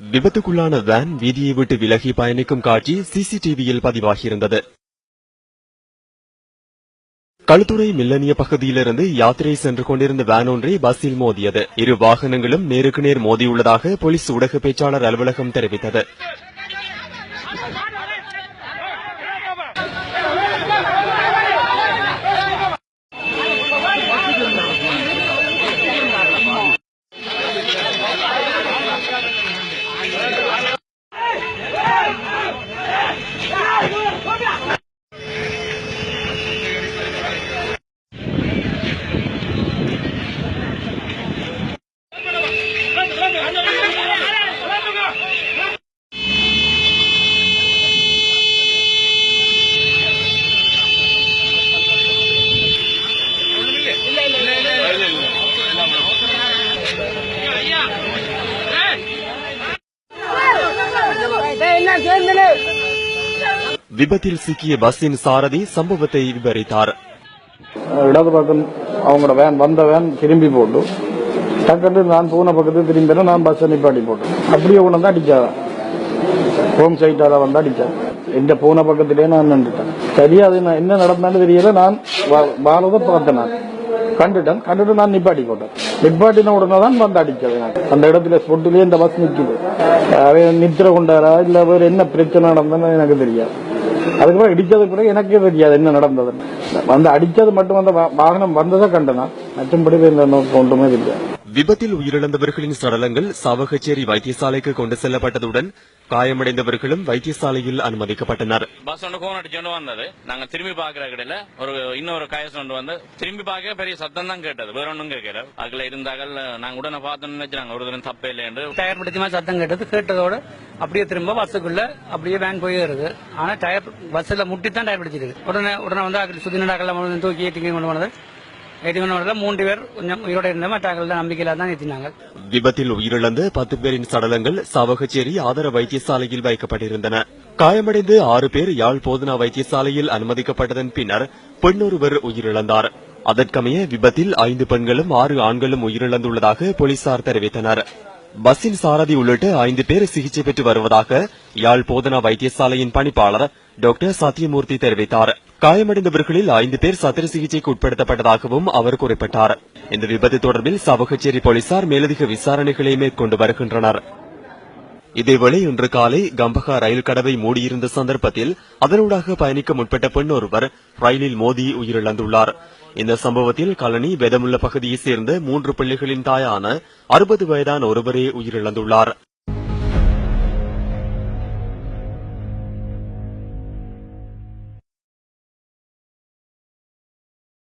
விபத்துக்குள்ளான வேன் வீதியை விட்டு விலகி பயணிக்கும் காட்சி சிசிடிவியில் பதிவாகியிருந்தது. களுத்துறை மில்லனிய பகுதியிலிருந்து யாத்திரை சென்று கொண்டிருந்த வேன் ஒன்றை பஸ்ஸில் மோதியது. இரு வாகனங்களும் நேருக்கு நேர் மோதியுள்ளதாக போலீஸ் ஊடக பேச்சாளர் அலுவலகம் தெரிவித்தது. விபத்தில் சிக்கிய பஸ்ஸின் சாரதி சம்பவத்தை விவரித்தார். இடது பக்கம் அவங்களோட வேன் வந்த வேன் திரும்பி போட்டு டக்குன்னு நான் போன பக்கத்து திரும்பி நான் பஸ் நிப்பாட்டி போட்டேன். அப்படியே ஒன்று தான் அடிச்சாதான். ஹோம் சைட்டால வந்து அடிச்சேன். எந்த போன பக்கத்திலே நான் நின்றுட்டேன். சரியா அது நான் என்ன நடந்தாலும் தெரியல. நான் வா- பார்த்தேன் நான். கண்டுட்டேன். கண்டுட்டு நான் நிப்பாட்டி போட்டேன். நிப்பாட்டின உடனே தான் வந்து அடிச்சது எனக்கு அந்த இடத்துல ஸ்பொட்டிலே இந்த பஸ் நிற்கிது அவன் நித்திர கொண்டாரா இல்ல வேற என்ன பிரச்சனை நடந்ததுன்னு எனக்கு தெரியாது. அதுக்கப்புறம் இடிச்சது பிறகு எனக்கே தெரியாது என்ன நடந்ததுன்னு. வந்து அடிச்சது மட்டும் அந்த வாகனம் வந்ததை கண்டனா. மற்றபடி இந்த நோக்கம் ஒன்றுமே தெரியாது. விபத்தில் உயிரிழந்தவர்களின் சடலங்கள் சாவகச்சேரி வைத்தியசாலைக்கு கொண்டு செல்லப்பட்டதுடன் காயமடைந்தவர்களும் வைத்தியசாலையில் அனுமதிக்கப்பட்டனர். பஸ் ஒன்று கோன் அடிச்சோண்டு வந்தது. நாங்க திரும்பி பாக்குற கடையில ஒரு இன்னொரு கயஸ் ஒன்று வந்து திரும்பி பார்க்க பெரிய சத்தம் தான் கேட்டது. வேற ஒன்றும் கேட்கல அதுல இருந்தார்கள் நாங்க உடனே பார்த்தோம்னு நினைச்சாங்க ஒரு தினம் தப்பே இல்லைன்னு டயர் பிடிச்சமா சத்தம் கேட்டது. கேட்டதோட அப்படியே திரும்ப பஸ்ஸுக்குள்ள அப்படியே வேன் போயே இருக்கு ஆனா டயர் பஸ்ல முட்டி தான் டயர் பிடிச்சிருக்கு உடனே உடனே வந்து நடக்கல தூக்கி ஏற்றிங்க கொண்டு போனது. ஏற்றி மூன்று பேர் கொஞ்சம் உயிரோடு இருந்த மற்றாக்கள் தான் நம்பிக்கையில தான் ஏற்றினாங்க விபத்தில் உயிரிழந்த பத்து பேரின் சடலங்கள் சாவகச்சேரி ஆதார வைத்தியசாலையில் வைக்கப்பட்டிருந்தன. காயமடைந்து ஆறு பேர் யாழ் போதனா வைத்தியசாலையில் அனுமதிக்கப்பட்டதன் பின்னர் பெண்ணொருவர் உயிரிழந்தார். அதற்கமைய விபத்தில் ஐந்து பெண்களும் ஆறு ஆண்களும் உயிரிழந்துள்ளதாக போலீசார் தெரிவித்தனர். பஸ்ஸின் சாரதி உள்ளிட்ட ஐந்து பேர் சிகிச்சை பெற்று வருவதாக யாழ் போதனா வைத்தியசாலையின் பணிப்பாளர் டாக்டர் சத்யமூர்த்தி தெரிவித்தார். காயமடைந்தவர்களில் ஐந்து பேர் சத்திர சிகிச்சைக்கு உட்படுத்தப்பட்டதாகவும் அவர் குறிப்பிட்டார். இந்த விபத்து தொடர்பில் சவகச்சேரி போலீசார் மேலதிக விசாரணைகளை மேற்கொண்டு வருகின்றனர். இதேவேளை இன்று காலை கம்பஹா ரயில் கடவை மூடியிருந்த சந்தர்ப்பத்தில் அதனூடாக பயணிக்க முற்பட்ட பெண் ஒருவர் ரயிலில் மோதி உயிரிழந்துள்ளார். இந்த சம்பவத்தில் கழனி வெதமுள்ள பகுதியைச் சேர்ந்த மூன்று பிள்ளைகளின் தாயான அறுபது வயதான ஒருவரே உயிரிழந்துள்ளார்.